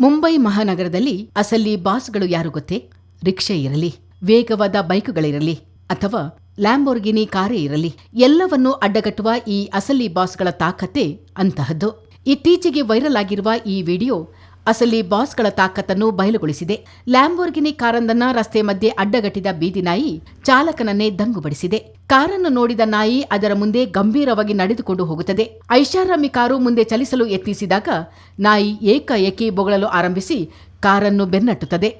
ಮುಂಬೈ ಮಹಾನಗರದಲ್ಲಿ ಅಸಲಿ ಬಾಸ್ಗಳು ಯಾರು ಗೊತ್ತೇ? ರಿಕ್ಷೆ ಇರಲಿ, ವೇಗವಾದ ಬೈಕುಗಳಿರಲಿ, ಅಥವಾ ಲ್ಯಾಂಬೋರ್ಗಿನಿ ಕಾರೇ ಇರಲಿ, ಎಲ್ಲವನ್ನೂ ಅಡ್ಡಗಟ್ಟುವ ಈ ಅಸಲಿ ಬಾಸ್ಗಳ ತಾಕತ್ತೆ ಅಂತಹದ್ದು. ಇತ್ತೀಚೆಗೆ ವೈರಲ್ ಆಗಿರುವ ಈ ವಿಡಿಯೋ ಅಸಲಿ ಬಾಸ್ಗಳ ತಾಕತ್ತನ್ನು ಬಯಲುಗೊಳಿಸಿದೆ. ಲ್ಯಾಂಬೋರ್ಗಿನಿ ಕಾರೊಂದನ್ನ ರಸ್ತೆ ಮಧ್ಯೆ ಅಡ್ಡಗಟ್ಟಿದ ಬೀದಿ ನಾಯಿ ಚಾಲಕನನ್ನೇ ದಂಗುಬಡಿಸಿದೆ. ಕಾರನ್ನು ನೋಡಿದ ನಾಯಿ ಅದರ ಮುಂದೆ ಗಂಭೀರವಾಗಿ ನಡೆದುಕೊಂಡು ಹೋಗುತ್ತದೆ. ಐಷಾರಾಮಿ ಕಾರು ಮುಂದೆ ಚಲಿಸಲು ಯತ್ನಿಸಿದಾಗ ನಾಯಿ ಏಕಾಏಕಿ ಬೊಗಳಲು ಆರಂಭಿಸಿ ಕಾರನ್ನು ಬೆನ್ನಟ್ಟುತ್ತದೆ.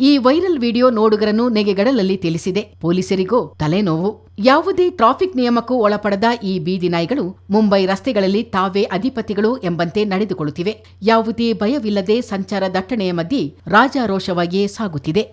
ಈ ವೈರಲ್ ವಿಡಿಯೋ ನೋಡುಗರನ್ನು ನೆಗೆಗಡಲಲ್ಲಿ ತಿಳಿಸಿದೆ. ಪೊಲೀಸರಿಗೂ ತಲೆನೋವು. ಯಾವುದೇ ಟ್ರಾಫಿಕ್ ನಿಯಮಕ್ಕೂ ಒಳಪಡದ ಈ ಬೀದಿ ನಾಯಿಗಳು ಮುಂಬೈ ರಸ್ತೆಗಳಲ್ಲಿ ತಾವೇ ಅಧಿಪತಿಗಳು ಎಂಬಂತೆ ನಡೆದುಕೊಳ್ಳುತ್ತಿವೆ. ಯಾವುದೇ ಭಯವಿಲ್ಲದೆ ಸಂಚಾರ ದಟ್ಟಣೆಯ ಮಧ್ಯೆ ರಾಜಾರೋಷವಾಗಿಯೇ ಸಾಗುತ್ತಿದೆ.